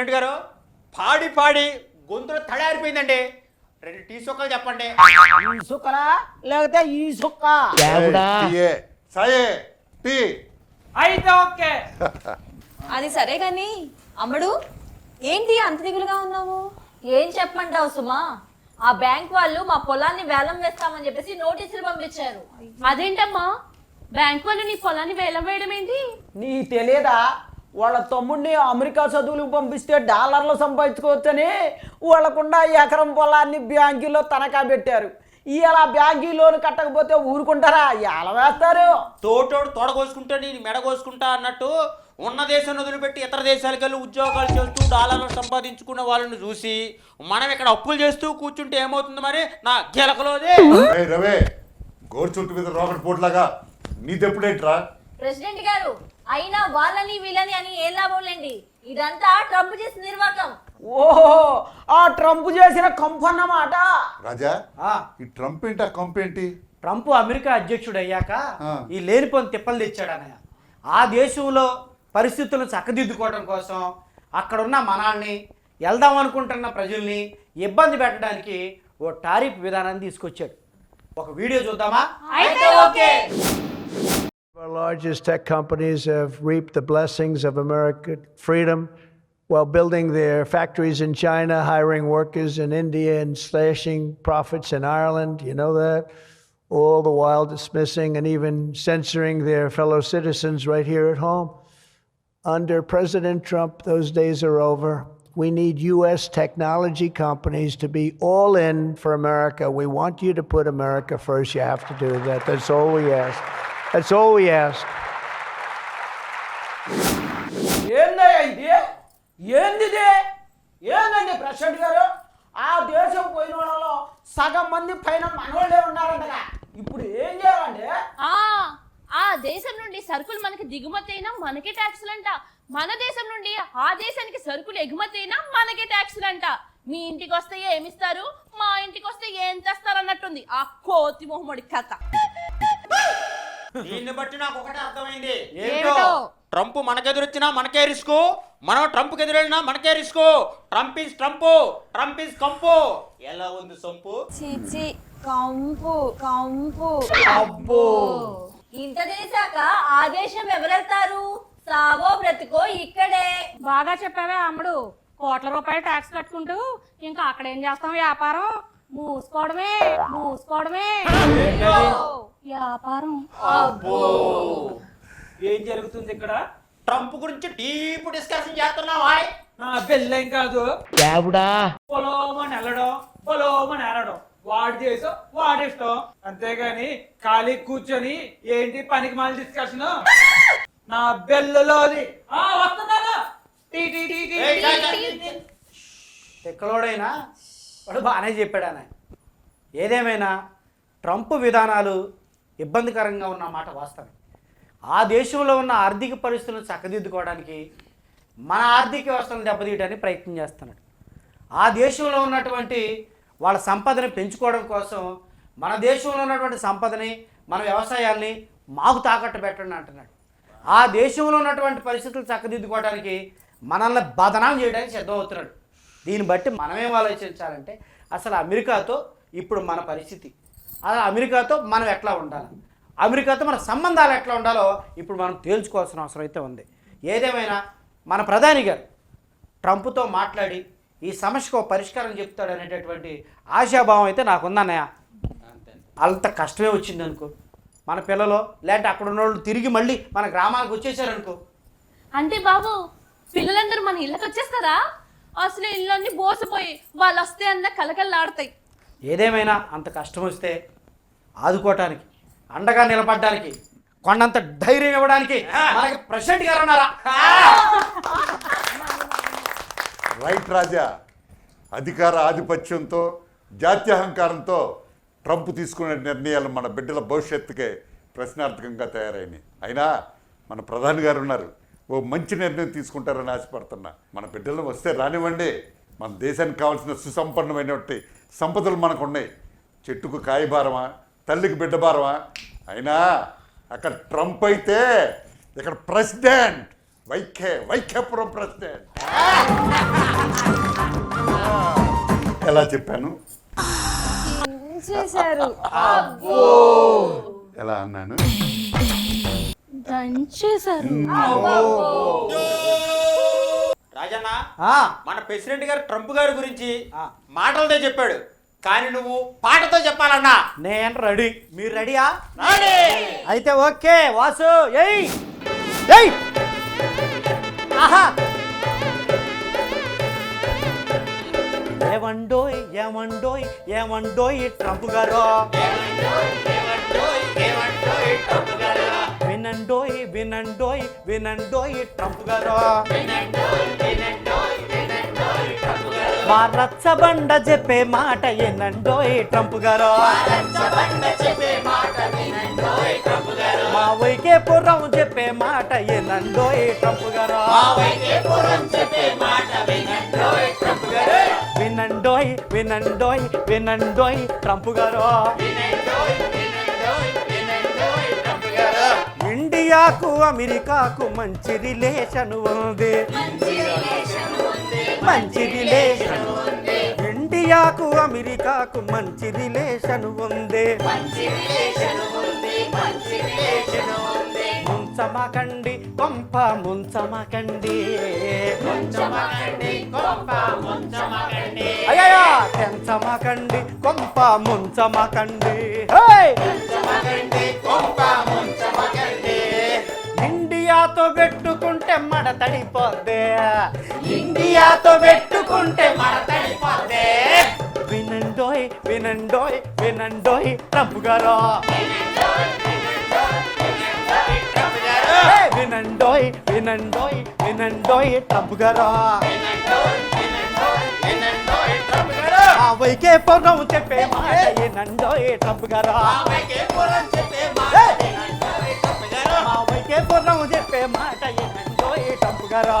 President గారు పాడి పాడి గొంతులో తడారిపోయిందండి. రెండు టీ సొక్కలు చెప్పండి. ఈ సుక్కలా? లేకపోతే ఈ సుక్క? టీయే సాయే టీ అయితే ఓకే. అది సరే గాని అమ్మడు ఏంటి అంత దిగులుగా ఉన్నావు? ఏం చెప్పమంటావు సుమా? ఆ బ్యాంక్ వాళ్ళు మా పొలాన్ని వేలం వేస్తామని చెప్పేసి నోటీసులు పంపించారు. అదేంటమ్మా? బ్యాంక్ వాళ్ళు నీ పొలాన్ని వేలం వేయడం ఏంటి? నీ తెలియదా వాళ్ళ తమ్ముడిని అమెరికా చదువులకు పంపిస్తే డాలర్లు సంపాదించుకోవచ్చని వాళ్ళకుండా ఎకరం పొలాన్ని బ్యాంకులో తనఖా పెట్టారు. ఇలా బ్యాంకీ లోన్ కట్టకపోతే ఊరుకుంటారా? ఎలా వేస్తారు? తోటోడు తోడ కోసుకుంటే నేను మెడ కోసుకుంటా అన్నట్టు ఉన్న దేశం వదిలిపెట్టి ఇతర దేశాలకు వెళ్ళి ఉద్యోగాలు చేస్తూ డాలర్లు సంపాదించుకున్న వాళ్ళని చూసి మనం ఇక్కడ అప్పులు చేస్తూ కూర్చుంటే ఏమవుతుంది మరి? నా గెలకలోదే. రవే గోరు చుట్టు మీద రోకట్ పోట్లాగా. నీదెప్పుడేంట్రా? ప్రెసిడెంట్ గారు అయినా వాళ్ళని వీళ్ళని అని ఏం లాభం లేండి? ఇదంతా ట్రంప్ చేసిన నిర్వాకం. ఓహో ఆ ట్రంప్ చేసిన కంపు అన్నమాట. రాజా ఆ, ఈ ట్రంప్ ఏంటి ఆ కంప్ ఏంటి? ట్రంప్ అమెరికా అధ్యక్షుడు అయ్యాక ఆ. ఈ లేనిపోని తిప్పలు తెచ్చాడు అన్నయ్య. ఆ దేశంలో పరిస్థితులను చక్కదిద్దుకోవడం కోసం అక్కడున్న మనాల్ని వెళ్దాం అనుకుంటున్న ప్రజల్ని ఇబ్బంది పెట్టడానికి ఓ టారిఫ్ విధానాన్ని తీసుకొచ్చాడు. ఒక వీడియో చూద్దామా? అయితే okay. Our largest tech companies have reaped the blessings of American freedom while building their factories in China, hiring workers in India, and slashing profits in Ireland. You know that? All the while dismissing and even censoring their fellow citizens right here at home. Under President Trump, those days are over. We need U.S. technology companies to be all in for America. We want you to put America first. You have to do that. That's all we ask. That's all we ask. ఏందయ్యా ఇది? ఏందండి president గారు? ఆ దేశం పోయిన వాళ్ళలో సగం మంది పైన మనోళ్ళే ఉన్నారంటగా. ఇప్పుడు ఏం చేయాలంటే ఆ ఆ దేశం నుండి సరుకులు మనకి దిగుమతి అయినా మనకే ట్యాక్సులంట. మన దేశం నుండి ఆ దేశానికి సరుకులు ఎగుమతి అయినా మనకే ట్యాక్సులంట. మీ ఇంటికి వస్తే ఏమిస్తారు? మా ఇంటికి వస్తే ఏం చేస్తారు అన్నట్టుంది ఆ కోతి మొహమ్మడి కథ. దీన్ని బట్టి నాకు ఒకటే అర్థమైంది. ఏమిటో? ట్రంప్ మనకెదురొచ్చినా మనకే రిస్క్. మనం ట్రంప్ ఎదురెళ్ళినా మనకే risk. Trump is Trump. Trump is కంపు. ఎలా ఉంది సొంపు? చీచి కంపు కంపు. అబ్బో. ఇంత చేశాక ఆ దేశం ఎవరెళ్తారు? సావో బ్రతుకో ఇక్కడే. బాగా చెప్పావే అమ్ముడు. కోట్ల రూపాయలు ట్యాక్స్ కట్టుకుంటూ ఇంకా అక్కడ ఏం చేస్తాం వ్యాపారం? మూసుకోవడమే మూసుకోవడమే. వ్యాపారం. ఏం జరుగుతుంది ఇక్కడ? ట్రంప్ గురించి డీప్ డిస్కషన్ చేస్తున్నావా నా పెళ్ళేం కాదు. పొలోమని వెళ్ళడం పొలోమని ఎరడం వాడి దేశం వాడి ఇష్టం. అంతేగాని ఖాళీ కూర్చొని ఏంటి పనికి మాల డిస్కషన్? నా బెల్లులోది. ఆ, వస్తున్నాను. ఎక్కడోడైనా వాడు బాగానే చెప్పాడు ఆయన ఏదేమైనా? ట్రంప్ విధానాలు ఇబ్బందికరంగా ఉన్న మాట వాస్తవం. ఆ దేశంలో ఉన్న ఆర్థిక పరిస్థితులను చక్కదిద్దుకోవడానికి మన ఆర్థిక వ్యవస్థను దెబ్బతీయడానికి ప్రయత్నం చేస్తున్నాడు. ఆ దేశంలో ఉన్నటువంటి వాళ్ళ సంపదని పెంచుకోవడం కోసం మన దేశంలో ఉన్నటువంటి సంపదని మన వ్యవసాయాన్ని మాకు తాకట్టు పెట్టండి అంటున్నాడు. ఆ దేశంలో ఉన్నటువంటి పరిస్థితులు చక్కదిద్దుకోవడానికి మనల్ని బదనాం చేయడానికి సిద్ధమవుతున్నాడు. దీన్ని బట్టి మనమేం ఆలోచించాలంటే అసలు అమెరికాతో ఇప్పుడు మన పరిస్థితి అలా అమెరికాతో మనం ఎట్లా ఉండాలి? అమెరికాతో మన సంబంధాలు ఎట్లా ఉండాలో ఇప్పుడు మనం తేల్చుకోవాల్సిన అవసరం అయితే ఉంది. ఏదేమైనా మన ప్రధాని గారు ట్రంప్తో మాట్లాడి ఈ సమస్యకు పరిష్కారం చెప్తాడు అనేటటువంటి ఆశాభావం అయితే నాకుందన్నయ్య. అంత కష్టమే వచ్చింది అనుకో. మన పిల్లలు లేదంటే అక్కడ ఉన్న వాళ్ళు తిరిగి మళ్ళీ మన గ్రామానికి వచ్చేసారనుకో. అంటే బాబు పిల్లలందరూ మన ఇళ్ళకి వచ్చేస్తారా అసలు ఇళ్ళన్నీ బోసిపోయి వాళ్ళు వస్తే అన్న కలకల్లాడతాయి ఏదేమైనా అంత కష్టం వస్తే ఆదుకోవటానికి అండగా నిలబడడానికి కొండంత ధైర్యం ఇవ్వడానికి మనకి ప్రెసిడెంట్ గారు ఉన్నారా? రైట్ రాజా అధికార ఆధిపత్యంతో జాత్యహంకారంతో ట్రంప్ తీసుకునే నిర్ణయాలు మన బిడ్డల భవిష్యత్తుకే ప్రశ్నార్థకంగా తయారైనాయి. అయినా మన ప్రధాని గారు ఉన్నారు. ఓ మంచి నిర్ణయం తీసుకుంటారని ఆశపడుతున్నా. మన బిడ్డలు వస్తే రానివ్వండి. మన దేశానికి కావాల్సిన సుసంపన్నమైనటువంటి సంపదలు మనకు ఉన్నాయి చెట్టుకు కాయభారమా తల్లికి బిడ్డ భారమా? అయినా అక్కడ ట్రంప్ అయితే ఇక్కడ ప్రెసిడెంట్ వైఖే వైఖ్యపురం ప్రెసిడెంట్. ఎలా చెప్పాను? చేశారు? ఎలా అన్నాను? దంచేశారు. రాజన్న మన ప్రెసిడెంట్ గారు ట్రంప్ గారి గురించి. మాటలతో చెప్పాడు. కానీ నువ్వు పాటతో చెప్పాలన్నా. నేను రెడీ. మీరు రెడీయా? రాడే. అయితే ఓకే వాసు ఎయ్ ఎయ్ ఆహా! ఏమండోయ్ ఏమండోయ్ ఏమండోయ్ ట్రంప్ గారు? వినండోయ్ వినండోయ్ వినండోయ్ ట్రంప్ గారు. మా రచ్చబండ చెప్పే మాట వినండోయ్ ట్రంప్ గారు. మా వైకే పురం చెప్పే మాట వినండోయ్ ట్రంప్ గారు. వినండోయ్ వినండోయ్ వినండోయ్ ట్రంప్ గారు. ఇండియాకు అమెరికాకు మంచి రిలేషన్ ఉంది. మంచి రిలేషన్ ఇండియాకు అమెరికాకు మంచి రిలేషన్ ఉంది. ముంచమకండి కొంప ముంచమకండి. అయ్యా తెంచమకండి కొంప ముంచమకండి. హే! ఇండియాతో పెట్టుకుంటే మడ తడిపోద్దే ఇండియాతో పెట్టుకుంటే మడ తడిపోద్దే వినండోయ్ వినండోయ్ వినండోయ్ ట్రంప్ గారు! వినండోయ్ వినండోయ్ వినండోయ్ ట్రంప్ గారు. వైకే పొరం చెప్పే మాట ఏనండోయ్ ట్రంప్ గారు! మా వైకే పూర్ణం చెప్పే మాట ఏనండోయ్ ట్రంప్ గారు